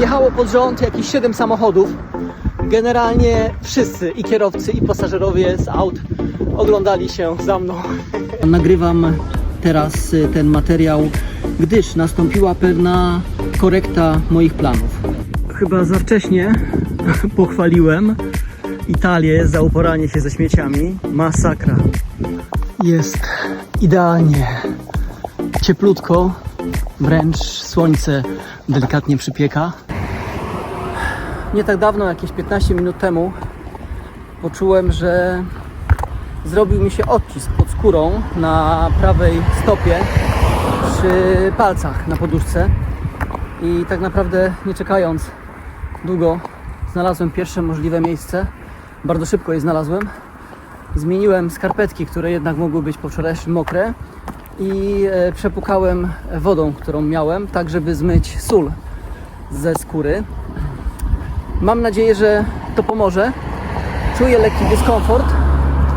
Jechało pod rząd jakieś 7 samochodów. Generalnie wszyscy, i kierowcy, i pasażerowie z aut oglądali się za mną. Nagrywam teraz y, ten materiał, gdyż nastąpiła pewna korekta moich planów. Chyba za wcześnie pochwaliłem Italię za uporanie się ze śmieciami. Masakra. Jest idealnie cieplutko, wręcz słońce delikatnie przypieka. Nie tak dawno, jakieś 15 minut temu, poczułem, że zrobił mi się odcisk pod skórą na prawej stopie przy palcach na poduszce. I tak naprawdę nie czekając długo, znalazłem pierwsze możliwe miejsce. Bardzo szybko je znalazłem. Zmieniłem skarpetki, które jednak mogły być po wczorajszym mokre i e, przepukałem wodą, którą miałem, tak żeby zmyć sól ze skóry. Mam nadzieję, że to pomoże. Czuję lekki dyskomfort,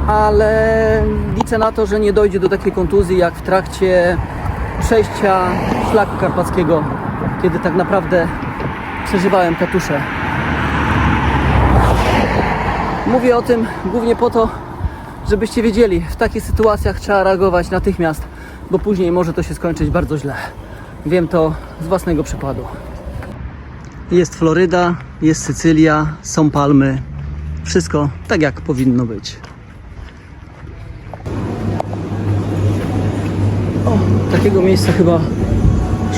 ale liczę na to, że nie dojdzie do takiej kontuzji jak w trakcie przejścia szlaku karpackiego, kiedy tak naprawdę przeżywałem katusze. Mówię o tym głównie po to, żebyście wiedzieli, w takich sytuacjach trzeba reagować natychmiast, bo później może to się skończyć bardzo źle. Wiem to z własnego przykładu. Jest Floryda, jest Sycylia, są palmy. Wszystko tak jak powinno być. O, takiego miejsca chyba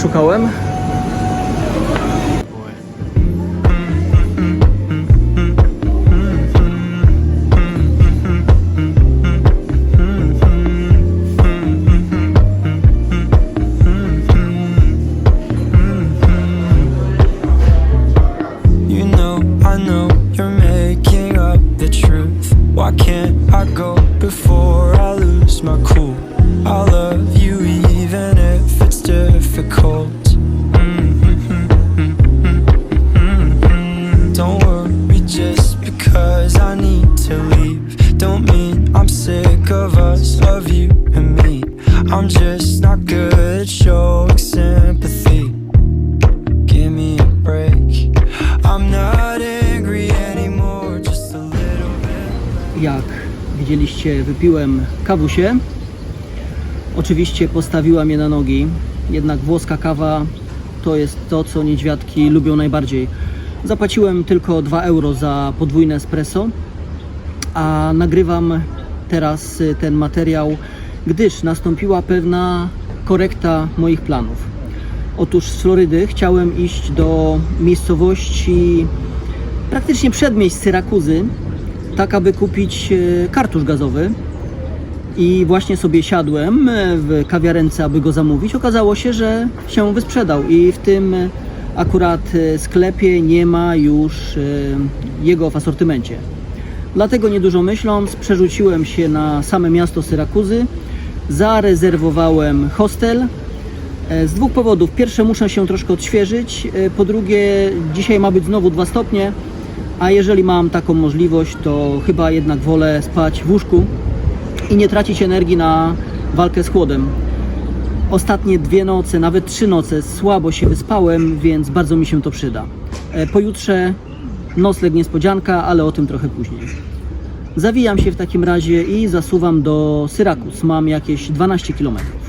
szukałem. Can't I go before I lose my cool? I love you even if it's difficult. Widzieliście, wypiłem kawusie. Oczywiście postawiła mnie na nogi. Jednak włoska kawa to jest to, co niedźwiadki lubią najbardziej. Zapłaciłem tylko 2 euro za podwójne espresso, a nagrywam teraz y, ten materiał, gdyż nastąpiła pewna korekta moich planów. Otóż z Florydy chciałem iść do miejscowości praktycznie przedmieść Syrakuzy, tak aby kupić e, kartusz gazowy. I właśnie sobie siadłem e, w kawiarence, aby go zamówić. Okazało się, że się wysprzedał i w tym e, akurat sklepie nie ma już jego w asortymencie. Dlatego niedużo myśląc, przerzuciłem się na same miasto Syrakuzy, zarezerwowałem hostel. Z dwóch powodów. Pierwsze, muszę się troszkę odświeżyć. Po drugie, dzisiaj ma być znowu 2 stopnie, a jeżeli mam taką możliwość, to chyba jednak wolę spać w łóżku i nie tracić energii na walkę z chłodem. Ostatnie dwie noce, nawet trzy noce słabo się wyspałem, więc bardzo mi się to przyda. E, Pojutrze nocleg niespodzianka, ale o tym trochę później. Zawijam się w takim razie i zasuwam do Syrakus. Mam jakieś 12 kilometrów.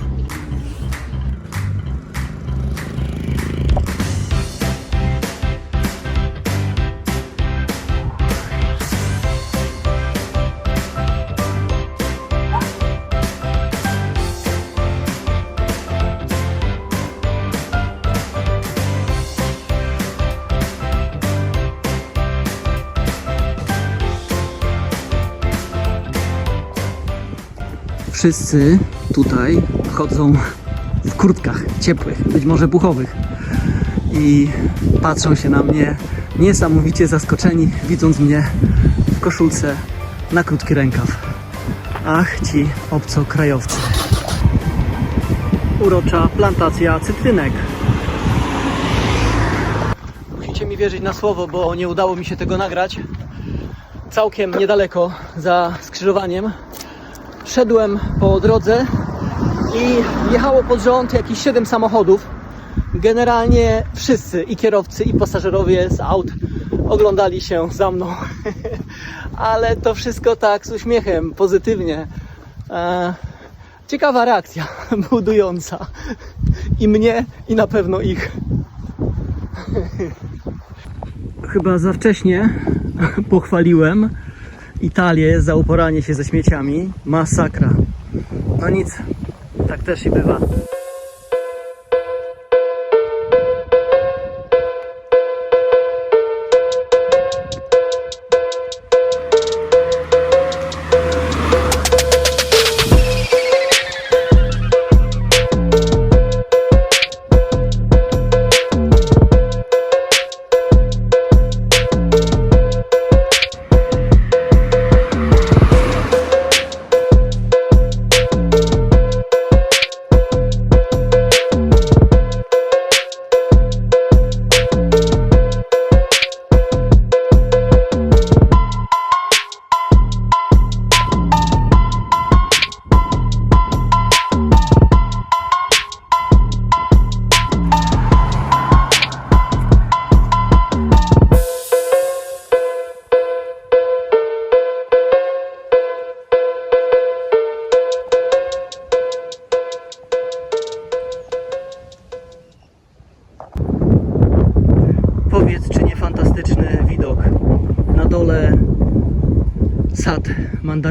Wszyscy tutaj chodzą w kurtkach ciepłych, być może puchowych i patrzą się na mnie niesamowicie zaskoczeni, widząc mnie w koszulce na krótki rękaw. Ach, ci obcokrajowcy. Urocza plantacja cytrynek. Musicie mi wierzyć na słowo, bo nie udało mi się tego nagrać. Całkiem niedaleko za skrzyżowaniem szedłem po drodze i jechało pod rząd jakieś 7 samochodów. Generalnie wszyscy, i kierowcy, i pasażerowie z aut oglądali się za mną. Ale to wszystko tak z uśmiechem, pozytywnie. E, ciekawa reakcja, budująca. I mnie, i na pewno ich. Chyba za wcześnie pochwaliłem Italię za uporanie się ze śmieciami. Masakra. No nic, tak też i bywa.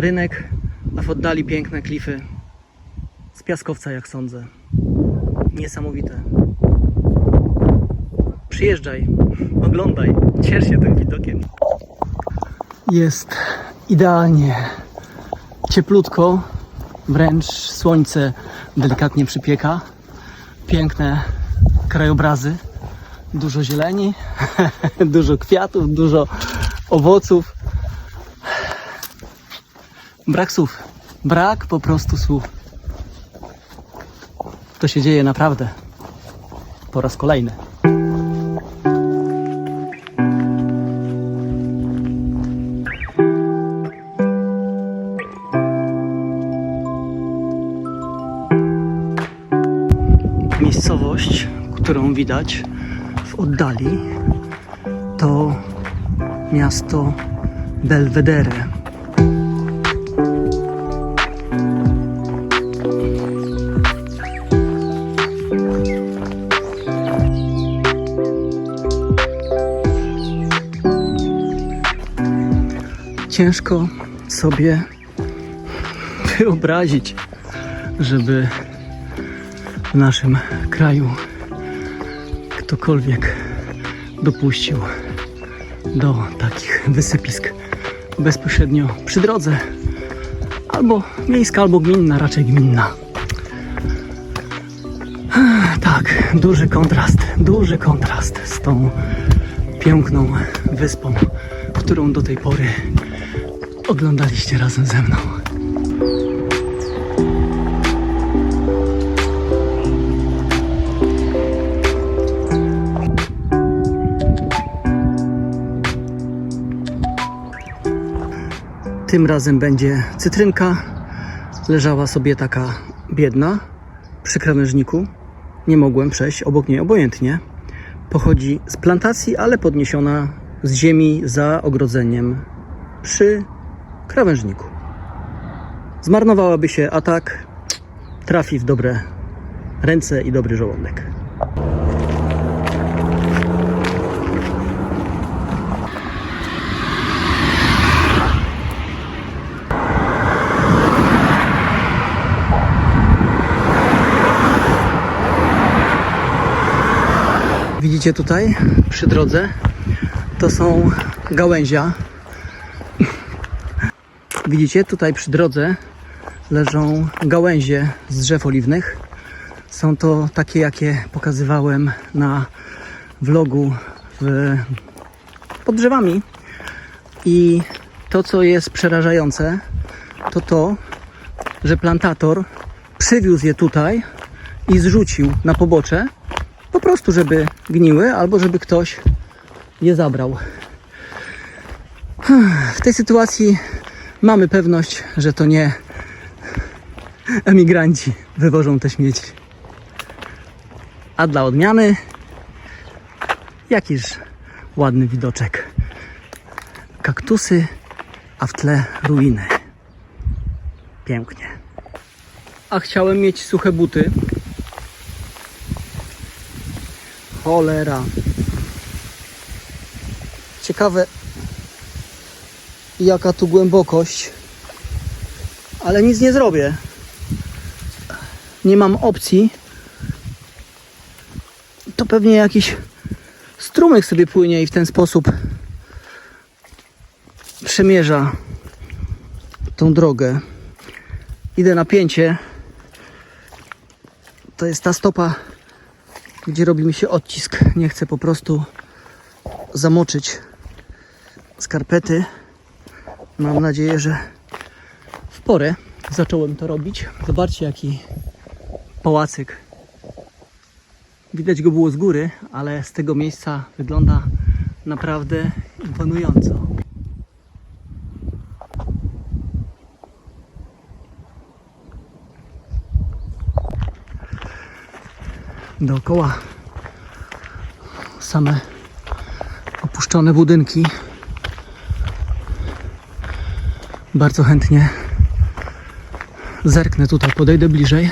Mandarynek, a w oddali piękne klify z piaskowca, jak sądzę. Niesamowite. Przyjeżdżaj, oglądaj, ciesz się tym widokiem. Jest idealnie cieplutko, wręcz słońce delikatnie przypieka. Piękne krajobrazy dużo zieleni, dużo kwiatów, dużo owoców. Brak słów. Brak po prostu słów. To się dzieje naprawdę. Po raz kolejny. Miejscowość, którą widać w oddali to miasto Belvedere. Ciężko sobie wyobrazić, żeby w naszym kraju ktokolwiek dopuścił do takich wysypisk bezpośrednio przy drodze. Albo miejska, albo gminna, raczej gminna. Tak, duży kontrast, duży kontrast z tą piękną wyspą, którą do tej pory oglądaliście razem ze mną. Tym razem będzie cytrynka. Leżała sobie taka biedna przy krawężniku. Nie mogłem przejść obok niej obojętnie. Pochodzi z plantacji, ale podniesiona z ziemi za ogrodzeniem przy krawężniku. Zmarnowałaby się, a tak trafi w dobre ręce i dobry żołądek. Widzicie tutaj przy drodze? To są gałęzia. Widzicie tutaj przy drodze leżą gałęzie z drzew oliwnych. Są to takie, jakie pokazywałem na vlogu w, pod drzewami. I to, co jest przerażające, to to, że plantator przywiózł je tutaj i zrzucił na pobocze, po prostu, żeby gniły, albo żeby ktoś je zabrał. W tej sytuacji mamy pewność, że to nie emigranci wywożą te śmieci. A dla odmiany jakiż ładny widoczek. Kaktusy, a w tle ruiny. Pięknie. A chciałem mieć suche buty. Cholera. Ciekawe jaka tu głębokość. Ale nic nie zrobię. Nie mam opcji. To pewnie jakiś strumyk sobie płynie i w ten sposób przemierza tą drogę. Idę na pięcie. To jest ta stopa, gdzie robi mi się odcisk. Nie chcę po prostu zamoczyć skarpety. Mam nadzieję, że w porę zacząłem to robić. Zobaczcie jaki pałacyk. Widać go było z góry, ale z tego miejsca wygląda naprawdę imponująco. Dookoła same opuszczone budynki. Bardzo chętnie zerknę tutaj, podejdę bliżej.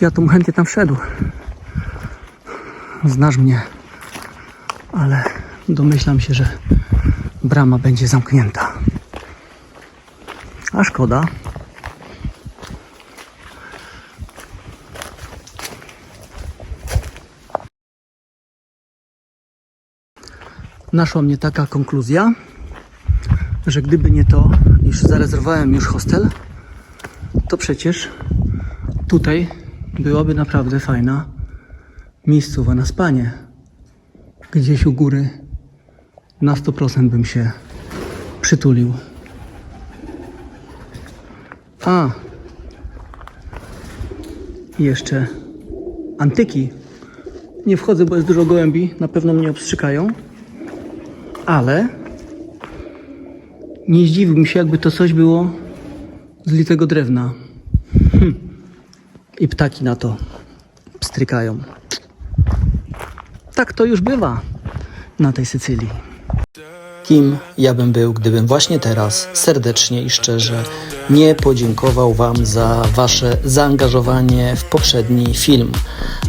Ja tu chętnie tam wszedł. Znasz mnie, ale domyślam się, że brama będzie zamknięta. A szkoda. Naszła mnie taka konkluzja, że gdyby nie to, iż zarezerwowałem już hostel, to przecież tutaj byłaby naprawdę fajna miejscowa na spanie. Gdzieś u góry na 100% bym się przytulił. A, jeszcze antyki. Nie wchodzę, bo jest dużo gołębi, na pewno mnie obstrzykają, ale nie zdziwiłbym się, jakby to coś było z litego drewna. Hm. I ptaki na to pstrykają. Tak to już bywa na tej Sycylii. Kim ja bym był, gdybym właśnie teraz serdecznie i szczerze nie podziękował Wam za Wasze zaangażowanie w poprzedni film.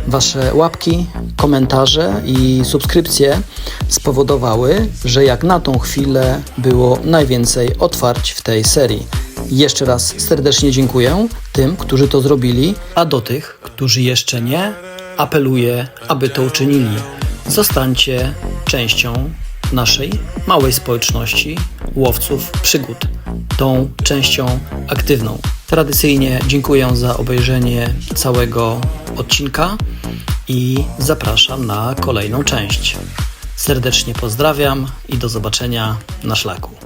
Wasze łapki, komentarze i subskrypcje spowodowały, że jak na tą chwilę było najwięcej otwarć w tej serii. Jeszcze raz serdecznie dziękuję tym, którzy to zrobili, a do tych, którzy jeszcze nie, apeluję, aby to uczynili. Zostańcie częścią naszej małej społeczności łowców przygód, tą częścią aktywną. Tradycyjnie dziękuję za obejrzenie całego odcinka i zapraszam na kolejną część. Serdecznie pozdrawiam i do zobaczenia na szlaku.